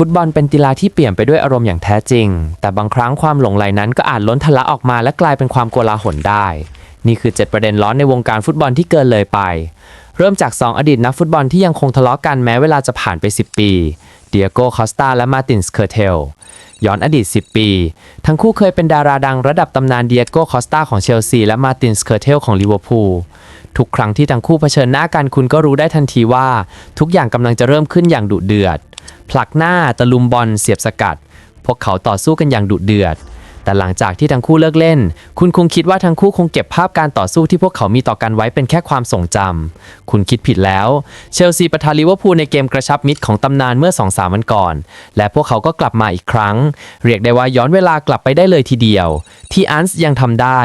ฟุตบอลเป็นกีฬาที่เปลี่ยนไปด้วยอารมณ์อย่างแท้จริง แต่บางครั้งความหลงใหลนั้นก็อาจล้นทะลักออกมาและกลายเป็นความโกลาหลได้ นี่คือ 7 ประเด็นร้อนในวงการฟุตบอลที่เกินเลยไป เริ่มจาก 2 อดีตนักฟุตบอลที่ยังคงทะเลาะกันแม้เวลาจะผ่านไป 10 ปีเดียโก้คอสตาและมาตินสเคอร์เทลย้อนอดีต 10 ปี ทั้งคู่เคยเป็นดาราดังระดับตำนานเดียโก้คอสตาของเชลซีและมาตินสเคอร์เทลของลิเวอร์พูลทุกครั้งที่ทั้งคู่เผชิญหน้ากันคุณก็รู้ได้ทันทีว่า ทุกอย่างกำลังจะเริ่มขึ้นอย่างดุเดือด ผลักหน้าตะลุมบอลเสียบสกัด พวกเขาต่อสู้กันอย่างดุเดือด แต่หลังจากที่ทั้งคู่เลิกเล่น คุณคงคิดว่าทั้งคู่คงเก็บภาพการต่อสู้ที่พวกเขามีต่อกันไว้เป็นแค่ความทรงจำ คุณคิดผิดแล้ว เชลซีประทานลิเวอร์พูลในเกมกระชับมิตรของตำนานเมื่อ 2-3 วันก่อน และพวกเขาก็กลับมาอีกครั้ง เรียกได้ว่าย้อนเวลากลับไปได้เลยทีเดียว ที่อันส์ยังทำได้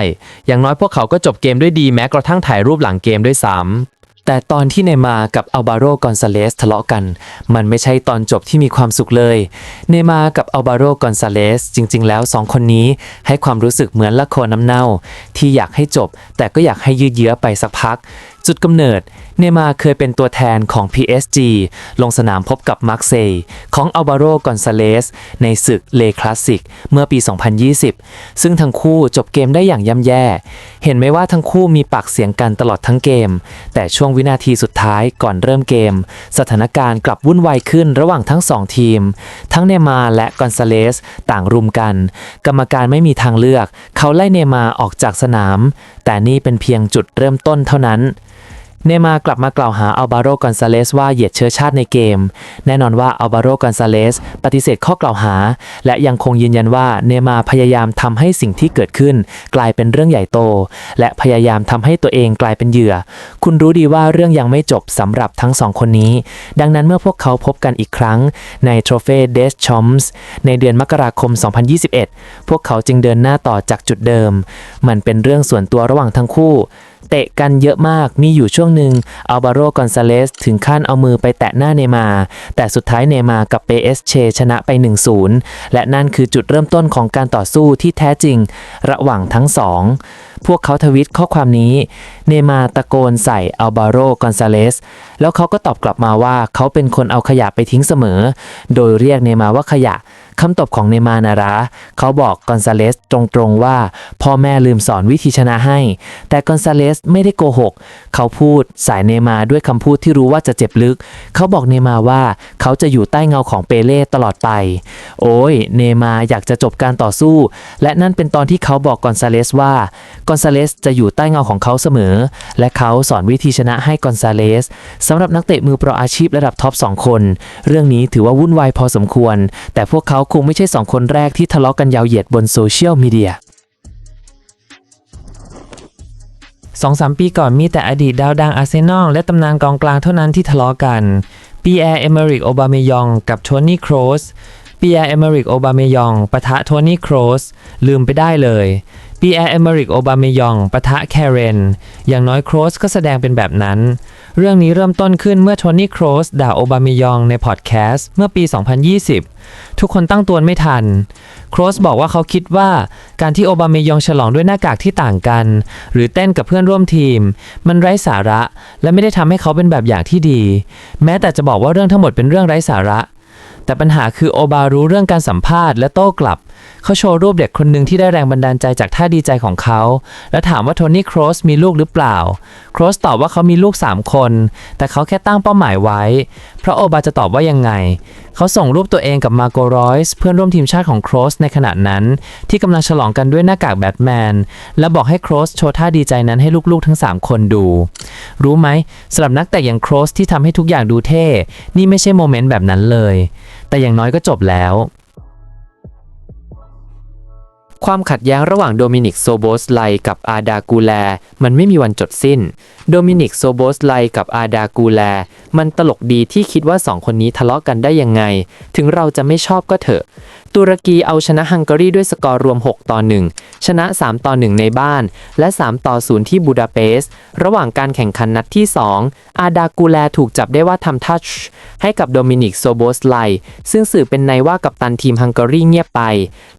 อย่างน้อยพวกเขาก็จบเกมด้วยดีแม้กระทั่งถ่ายรูปหลังเกมด้วยซ้ำ แต่ตอนที่เนมากับอัลบาโรกอนซาเลสทะเลาะกัน มันไม่ใช่ตอนจบที่มีความสุขเลย เนมากับอัลบาโรกอนซาเลสจริง ๆ แล้วสองคนนี้ให้ความรู้สึกเหมือนละครน้ำเน่า ที่อยากให้จบ แต่ก็อยากให้ยืดเยื้อไปสักพักจุดกำเนิด เนมาเคยเป็นตัวแทนของ PSG ลงสนามพบกับมาร์เซย์ของอัลบาโรกอนซาเลสในศึกเลคลาสสิกเมื่อปี 2020 ซึ่งทั้งคู่จบเกมได้อย่างย่ำแย่ เห็นไหมว่าทั้งคู่มีปากเสียงกันตลอดทั้งเกม แต่ช่วงวินาทีสุดท้ายก่อนเริ่มเกม สถานการณ์กลับวุ่นวายขึ้นระหว่างทั้งสองทีม ทั้งเนมาและกอนซาเลสต่างรุมกัน กรรมการไม่มีทางเลือก เขาไล่เนมาออกจากสนาม แต่นี่เป็นเพียงจุดเริ่มต้นเท่านั้น เนมากลับมากล่าวหาอัลบาโรกอนซาเลสว่าเหยียดเชื้อชาติในเกม แน่นอนว่าอัลบาโรกอนซาเลสปฏิเสธข้อกล่าวหา และยังคงยืนยันว่าเนมาพยายามทำให้สิ่งที่เกิดขึ้น กลายเป็นเรื่องใหญ่โต และพยายามทำให้ตัวเองกลายเป็นเหยื่อ คุณรู้ดีว่าเรื่องยังไม่จบสำหรับทั้งสองคนนี้ ดังนั้นเมื่อพวกเขาพบกันอีกครั้งในโทรเฟเดสชอมส์ในเดือนมกราคม 2021 พวกเขาจึงเดินหน้าต่อจากจุดเดิม มันเป็นเรื่องส่วนตัวระหว่างทั้งคู่ เตะกันเยอะมาก มีอยู่ช่วงหนึ่งอัลบาโรกอนซาเลสถึงขั้นเอามือไปแตะหน้าเนมา แต่สุดท้ายเนมากับเปเอสเชชนะไป 1-0 และนั่นคือจุดเริ่มต้นของการต่อสู้ที่แท้จริง ระหว่างทั้งสองพวกเขาทวิตข้อความนี้ เนมาตะโกนใส่อัลบาโรกอนซาเลส แล้วเขาก็ตอบกลับมาว่าเขาเป็นคนเอาขยะไปทิ้งเสมอ โดยเรียกเนมาว่าขยะ คำตอบของเนมานะระเขาบอกกอนซาเลสตรงๆว่า พ่อแม่ลืมสอนวิธีชนะให้ แต่กอนซาเลสไม่ได้โกหก เขาพูดสายเนมาด้วยคำพูดที่รู้ว่าจะเจ็บลึก เขาบอกเนมาว่าเขาจะอยู่ใต้เงาของเปเล่ตลอดไป โอ้ย เนมาอยากจะจบการต่อสู้ และนั่นเป็นตอนที่เขาบอกกอนซาเลสว่ากอนซาเลสจะอยู่ใต้เงาของเขาเสมอ และเขาสอนวิธีชนะให้กอนซาเลสสำหรับนักเตะมือโปรอาชีพระดับท็อป2คน เรื่องนี้ถือว่าวุ่นวายพอสมควร แต่พวกเขาคงไม่ใช่สองคนแรกที่ทะเลาะกันยาวเหยียดบนโซเชียลมีเดียสองสามปีก่อนมีแต่อดีตดาวดังอาร์เซนอลและตำนานกองกลางเท่านั้นที่ทะเลาะกันปีแอร์เอเมริกโอบาเมยองกับโทนี่โครสปีแอร์เอเมริกโอบาเมยองปะทะโทนี่โครสลืมไปได้เลย ปีแอร์เอเมริกโอบาเมยองปะทะแคเรน อย่างน้อยโครสก็แสดงเป็นแบบนั้น เรื่องนี้เริ่มต้นขึ้นเมื่อโทนี่โครสด่าโอบาเมยองในพอดแคสต์เมื่อปี 2020 ทุกคนตั้งตัวไม่ทัน โครสบอกว่าเขาคิดว่าการที่โอบาเมยองฉลองด้วยหน้ากากที่ต่างกัน หรือเต้นกับเพื่อนร่วมทีม มันไร้สาระ และไม่ได้ทำให้เขาเป็นแบบอย่างที่ดี แม้แต่จะบอกว่าเรื่องทั้งหมดเป็นเรื่องไร้สาระแต่ปัญหาคือโอบารู้เรื่องการสัมภาษณ์และโต้กลับ เขาโชว์รูปเด็กคนหนึ่งที่ได้แรงบันดาลใจจากท่าดีใจของเขา และถามว่าโทนี่โครสมีลูกหรือเปล่า โครสตอบว่าเขามีลูก 3 คน แต่เขาแค่ตั้งเป้าหมายไว้เพราะโอบาจะตอบว่ายังไง เขาส่งรูปตัวเองกับมาโกรอยส์เพื่อนร่วมทีมชาติของโครสในขณะนั้น ที่กำลังฉลองกันด้วยหน้ากากแบทแมน และบอกให้โครสโชว์ท่าดีใจนั้นให้ลูกๆทั้ง 3 คนดู รู้ไหมสำหรับนักแต่อย่างโครสที่ทำให้ทุกอย่างดูเท่ นี่ไม่ใช่โมเมนต์แบบนั้นเลย แต่อย่างน้อยก็จบแล้ว ความขัดแย้งระหว่างโดมินิกโซโบสไลกับอาดากูแล มันไม่มีวันจบสิ้น โดมินิกโซโบสไลกับอาดากูแล มันตลกดีที่คิดว่าสองคนนี้ทะเลาะกันได้ยังไง ถึงเราจะไม่ชอบก็เถอะ ตุรกีเอาชนะฮังการีด้วยสกอร์รวม 6 ต่อ 1 ชนะ 3 ต่อ 1 ในบ้าน และ 3 ต่อ 0 ที่บูดาเปสต์ระหว่างการแข่งขันนัดที่ 2 อาดากูแลถูกจับได้ว่าทำทัชให้กับโดมินิกโซโบสไลซึ่งสื่อเป็นในว่ากับตันทีมฮังการีเงียบไป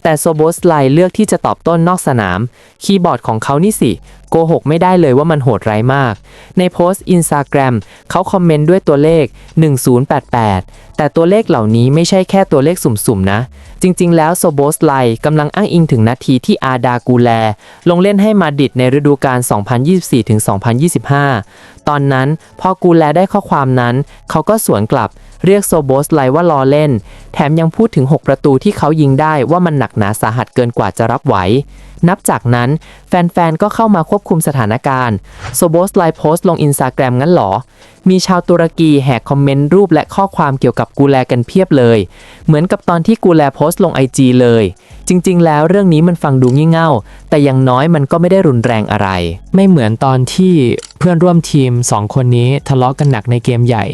แต่โซโบสไลเลือกที่จะตอบต้นนอกสนาม คีย์บอร์ดของเขานี่สิ โกหกไม่ได้เลยว่ามันโหดร้ายมาก ในโพสต์อินสตาแกรมเขาคอมเมนต์ด้วยตัวเลข 1088 แต่ตัวเลขเหล่านี้ไม่ใช่แค่ตัวเลขสุ่มๆนะ จริงๆ แล้วโซโบสไลกำลังอ้างอิงถึงนาทีที่อาดากูแล ลงเล่นให้มาดิดในฤดูกาล 2024-2025 ตอนนั้นพอกูแลได้ข้อความนั้น เขาก็สวนกลับ เรียกโซโบสไลว่าล้อเล่น แถมยังพูดถึง 6 ประตูที่เขายิงได้ว่ามันหนักหนาสาหัสเกินกว่าจะรับไหว นับจากนั้นแฟนๆ ก็เข้ามาควบคุมสถานการณ์โซโบสไลโพสต์ลงอินสตาแกรมงั้นหรอ มีชาวตุรกีแหกคอมเมนต์รูปและข้อความเกี่ยวกับกูแลกันเพียบเลย เหมือนกับตอนที่กูแลโพสต์ลงไอจีเลย จริงๆ แล้วเรื่องนี้มันฟังดูงี่เง่า แต่อย่างน้อยมันก็ไม่ได้รุนแรงอะไร ไม่เหมือนตอนที่เพื่อนร่วมทีม 2 คนนี้ทะเลาะกันหนักในเกมใหญ่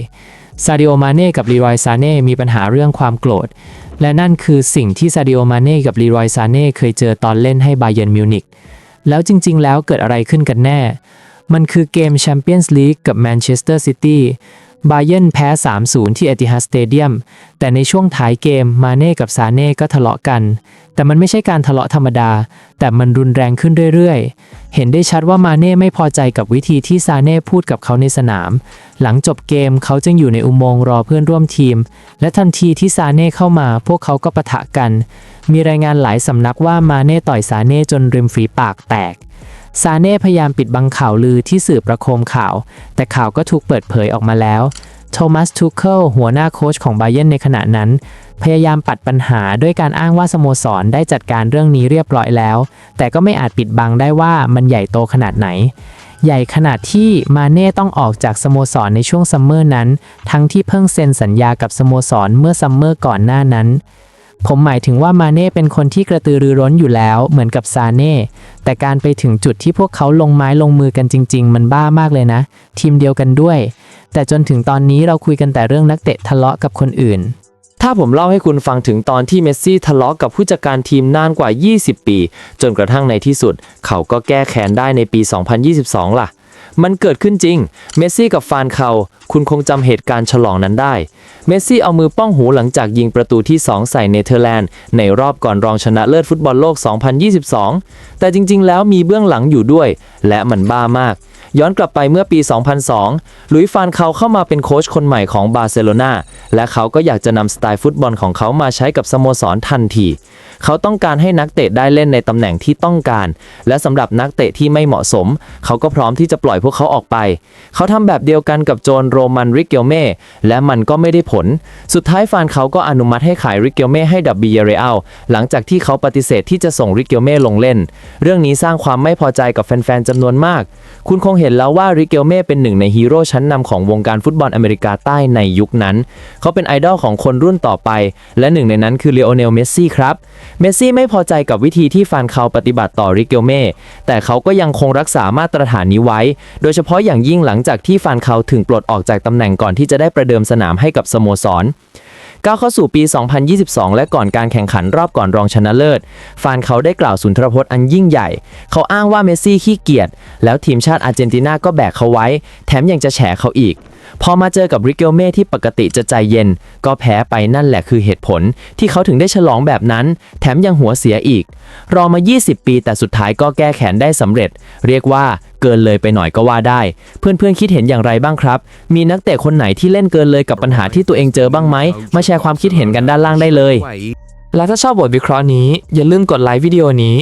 ซาดิโอมาเน่กับลีรอยซาเน่มีปัญหาเรื่องความโกรธ และนั่นคือสิ่งที่ซาดิโอมาเน่กับลีรอยซาเน่เคยเจอตอนเล่นให้บาเยิร์นมิวนิกแล้วจริง ๆ แล้วเกิดอะไรขึ้นกันแน่ มันคือเกมแชมเปี้ยนส์ลีกกับแมนเชสเตอร์ซิตี้ บาเยนแพ้ 3-0 ที่เอติฮัดสเตเดียม แต่ในช่วงท้ายเกมมาเน่กับซาเน่ก็ทะเลาะกัน แต่มันไม่ใช่การทะเลาะธรรมดา แต่มันรุนแรงขึ้นเรื่อยๆ เห็นได้ชัดว่ามาเน่ไม่พอใจกับวิธีที่ซาเน่พูดกับเขาในสนาม หลังจบเกมเขาจึงอยู่ในอุโมงค์รอเพื่อนร่วมทีม และทันทีที่ซาเน่เข้ามา พวกเขาก็ปะทะกัน มีรายงานหลายสำนักว่ามาเน่ต่อยซาเน่จนริมฝีปากแตก ซาเน่พยายามปิดบังข่าวลือที่สื่อประโคมข่าว แต่ข่าวก็ถูกเปิดเผยออกมาแล้ว โทมัส ทูเคิล หัวหน้าโค้ชของไบเยนในขณะนั้น พยายามปัดปัญหาด้วยการอ้างว่าสโมสรได้จัดการเรื่องนี้เรียบร้อยแล้ว แต่ก็ไม่อาจปิดบังได้ว่ามันใหญ่โตขนาดไหน ใหญ่ขนาดที่มาเน่ต้องออกจากสโมสรในช่วงซัมเมอร์นั้น ทั้งที่เพิ่งเซ็นสัญญากับสโมสรเมื่อซัมเมอร์ก่อนหน้านั้น ผมหมายถึงว่ามาเน่เป็นคนที่กระตือรือร้นอยู่แล้ว เหมือนกับซาเน่ แต่การไปถึงจุดที่พวกเขาลงไม้ลงมือกันจริง ๆ มันบ้ามากเลยนะ ทีมเดียวกันด้วย แต่จนถึงตอนนี้เราคุยกันแต่เรื่องนักเตะทะเลาะกับคนอื่น ถ้าผมเล่าให้คุณฟังถึงตอนที่เมสซี่ทะเลาะกับผู้จัดการทีมนานกว่า 20 ปี จนกระทั่งในที่สุด เขาก็แก้แค้นได้ในปี 2022 ล่ะ มันเกิดขึ้นจริง เมสซี่กับฟานเขา คุณคงจำเหตุการณ์ฉลองนั้นได้ เมสซี่เอามือป้องหูหลังจากยิงประตูที่ 2 ใส่เนเธอร์แลนด์ ในรอบก่อนรองชนะเลิศฟุตบอลโลก 2022 แต่จริง ๆ แล้วมีเบื้องหลังอยู่ด้วย และมันบ้ามาก ย้อนกลับไปเมื่อปี 2002หลุยฟานเขาเข้ามาเป็นโค้ชคนใหม่ของบาร์เซโลนาและเขาก็อยากจะนำสไตล์ฟุตบอลของเขามาใช้กับสโมสรทันที เขาต้องการให้นักเตะได้เล่นในตำแหน่งที่ต้องการ และสำหรับนักเตะที่ไม่เหมาะสม เขาก็พร้อมที่จะปล่อยพวกเขาออกไป เขาทำแบบเดียวกันกับโจนโรมันริเกลเม่และมันก็ไม่ได้ผล สุดท้ายฟานเขาก็อนุมัติให้ขายริเกลเม่ให้ดับบีเยเรอัลหลังจากที่เขาปฏิเสธที่จะส่งริเกลเม่ลงเล่น เรื่องนี้สร้างความไม่พอใจกับแฟนๆจำนวนมาก คุณคงเห็น็นแล้วว่าริเกลเม่เป็นหนึ่งในฮีโร่ชั้นนำของวงการฟุตบอลอเมริกาใต้ในยุคนั้น เขาเป็นไอดอลของคนรุ่นต่อไป และหนึ่งในนั้นคือเลโอเนลเมสซี่ครับ เมสซี่ไม่พอใจกับวิธีที่ฟานเขาปฏิบัติต่อริเกลเม่แต่เขาก็ยังคงรักษามาตรฐานนี้ไว้ โดยเฉพาะอย่างยิ่งหลังจากที่ฟานเขาถึงปลดออกจากตำแหน่งก่อนที่จะได้ประเดิมสนามให้กับสโมสร ก้าวเข้าสู่ปี 2022 และก่อนการแข่งขันรอบก่อนรองชนะเลิศ ฟานเขาได้กล่าวสุนทรพจน์อันยิ่งใหญ่ เขาอ้างว่าเมสซี่ขี้เกียจ แล้วทีมชาติอาร์เจนตินาก็แบกเขาไว้ แถมยังจะแฉเขาอีก พอมาเจอกับริเกลเม่ที่ปกติจะใจเย็น ก็แพ้ไปนั่นแหละคือเหตุผล ที่เขาถึงได้ฉลองแบบนั้น แถมยังหัวเสียอีก รอมา 20 ปีแต่สุดท้ายก็แก้แค้นได้สำเร็จ เรียกว่า เกินเลยไปหน่อยก็ว่าได้ เพื่อนๆคิดเห็นอย่างไรบ้างครับ มีนักเตะคนไหนที่เล่นเกินเลยกับปัญหาที่ตัวเองเจอบ้างไหมมาแชร์ความคิดเห็นกันด้านล่างได้เลย และถ้าชอบบทวิเคราะห์นี้ อย่าลืมกดไลค์วิดีโอนี้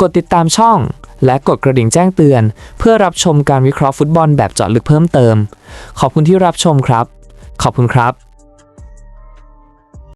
กดติดตามช่อง และกดกระดิ่งแจ้งเตือน เพื่อรับชมการวิเคราะห์ฟุตบอลแบบเจาะลึกเพิ่มเติม ขอบคุณที่รับชมครับ ขอบคุณครับ